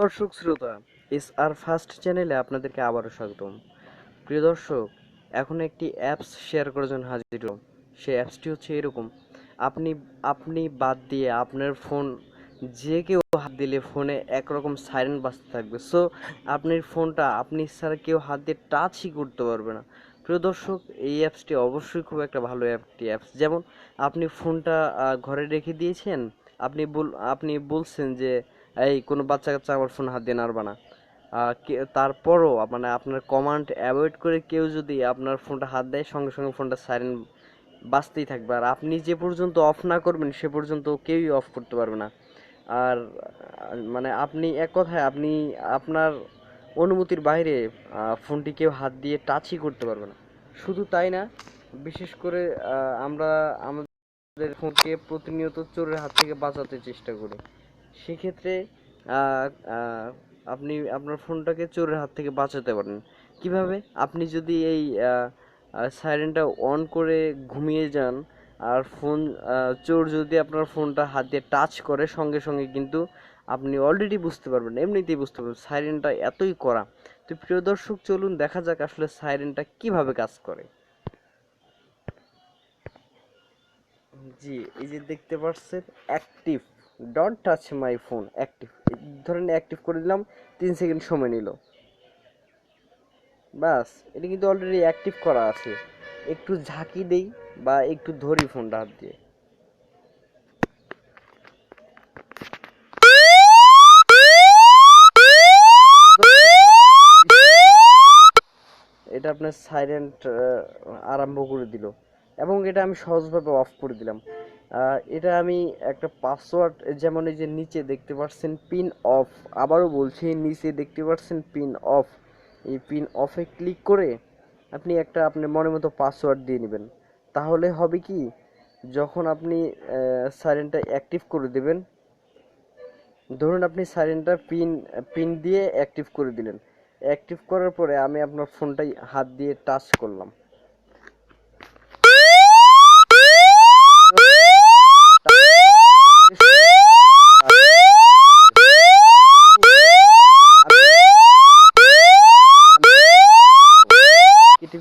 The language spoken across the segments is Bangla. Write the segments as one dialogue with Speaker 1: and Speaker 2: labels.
Speaker 1: দর্শক শ্রোতা এস আর ফার্স্ট চ্যানেলে আপনাদেরকে আবারও স্বাগতম। প্রিয় দর্শক, এখন একটি অ্যাপস শেয়ার করার জন্য হাজির। সেই অ্যাপসটি হচ্ছে এরকম। আপনি আপনি বাদ দিয়ে আপনার ফোন যে কেউ হাত দিলে ফোনে একরকম সাইরেন বাজতে থাকবে। সো আপনার ফোনটা, আপনি ছাড়া কেউ হাত দিয়ে টাচই করতে পারবে না। প্রিয় দর্শক, এই অ্যাপসটি অবশ্যই খুব একটা ভালো একটি অ্যাপস। যেমন, আপনি ফোনটা ঘরে রেখে দিয়েছেন, আপনি বল, আপনি বলছেন যে এই কোনো বাচ্চা কাচ্চা আমার ফোন হাত দিয়ে নাড়বা না। তারপরও মানে আপনার কমান্ড অ্যাভয়েড করে কেউ যদি আপনার ফোনটা হাত দেয়, সঙ্গে সঙ্গে ফোনটা সাইরেন বাঁচতেই থাকবে। আর আপনি যে পর্যন্ত অফ না করবেন, সে পর্যন্ত কেউই অফ করতে পারবে না। আর মানে আপনি এক কথায় আপনি, আপনার অনুমতির বাইরে ফোনটি কেউ হাত দিয়ে টাচই করতে পারবে না। শুধু তাই না, বিশেষ করে আমরা আমাদের ফোনকে প্রতিনিয়ত চোরের হাত থেকে বাঁচাতে চেষ্টা করি। সেক্ষেত্রে আপনি আপনার ফোনটাকে চোরের হাত থেকে বাঁচাতে পারেন। কীভাবে? আপনি যদি এই সাইরেনটা অন করে ঘুমিয়ে যান, আর ফোন চোর যদি আপনার ফোনটা হাত দিয়ে টাচ করে, সঙ্গে সঙ্গে কিন্তু আপনি অলরেডি বুঝতে পারবেন, এমনিতেই বুঝতে পারবেন সাইরেনটা এতই করা তো প্রিয় দর্শক, চলুন দেখা যাক আসলে সাইরেনটা কীভাবে কাজ করে। জি, এই যে দেখতে পাচ্ছেন active don't touch my phone active ধরেন অ্যাক্টিভ করে দিলাম, তিন সেকেন্ড সময় নিল। বাস, এটা কিন্তু অলরেডি অ্যাক্টিভ করা আছে। একটু ঝাঁকি দেই বা একটু ধরি ফোনটা হাত দিয়ে। এটা আপনার সাইলেন্ট আরম্ভ করে দিল। এবং এটা আমি সহজভাবে অফ করে দিলাম। এটা আমি একটা পাসওয়ার্ড যেমন এই যে নিচে দেখতে পাচ্ছেন পিন অফ আবারও বলছি, নিচে দেখতে পাচ্ছেন পিন অফ এই পিন অফে ক্লিক করে আপনি একটা আপনার মনের মতো পাসওয়ার্ড দিয়ে নেবেন। তাহলে হবে কি, যখন আপনি সাইরেনটা অ্যাক্টিভ করে দেবেন, ধরুন আপনি সাইরেনটা পিন পিন দিয়ে অ্যাক্টিভ করে দিলেন। অ্যাক্টিভ করার পরে আমি আপনার ফোনটাই হাত দিয়ে টাচ করলাম।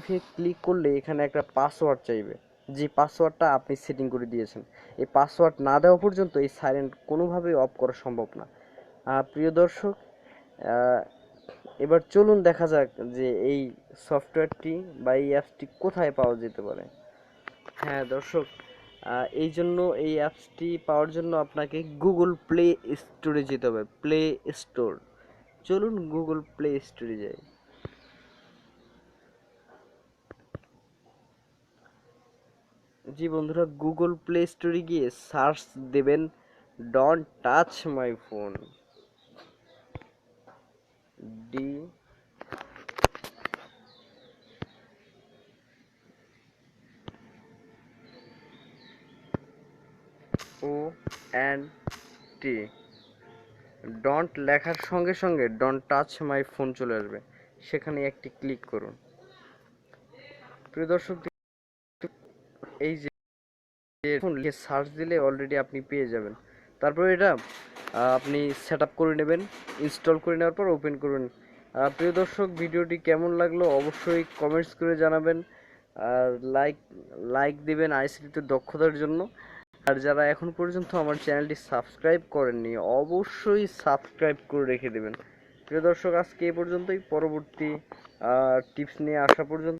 Speaker 1: টিভি ক্লিক করলে এখানে একটা পাসওয়ার্ড চাইবে। যে পাসওয়ার্ডটা আপনি সেটিং করে দিয়েছেন। এই পাসওয়ার্ড না দেওয়া পর্যন্ত এই সাইলেন্ট কোনোভাবেই অফ করা সম্ভব না। প্রিয় দর্শক এবার চলুন দেখা যাক যে এই সফটওয়্যারটি বা এই অ্যাপসটি কোথায় পাওয়া যেতে পারে। হ্যাঁ দর্শক এই জন্য এই অ্যাপসটি পাওয়ার জন্য আপনাকে গুগল প্লে স্টোরে যেতে হবে। প্লে স্টোর চলুন গুগল প্লে স্টোরে যাই। জি বন্ধুরা গুগল প্লে স্টোরে গিয়ে সার্চ দেবেন don't touch my phone D O N T don't লেখার সঙ্গে সঙ্গে ডন্ট টাচ মাই ফোন চলে আসবে। সেখানে একটি ক্লিক করুন। প্রিয় দর্শক এই যে লিখে সার্চ দিলে অলরেডি আপনি পেয়ে যাবেন। তারপর এটা আপনি সেট করে নেবেন ইনস্টল করে নেওয়ার পর ওপেন করবেন। প্রিয় দর্শক, ভিডিওটি কেমন লাগল অবশ্যই কমেন্টস করে জানাবেন। আর লাইক লাইক দিবেন আইসিটিতে দক্ষতার জন্য। আর যারা এখন পর্যন্ত আমার চ্যানেলটি সাবস্ক্রাইব করেননি, অবশ্যই সাবস্ক্রাইব করে রেখে দেবেন। প্রিয় দর্শক, আজকে এই পর্যন্তই। পরবর্তী টিপস নিয়ে আসা পর্যন্ত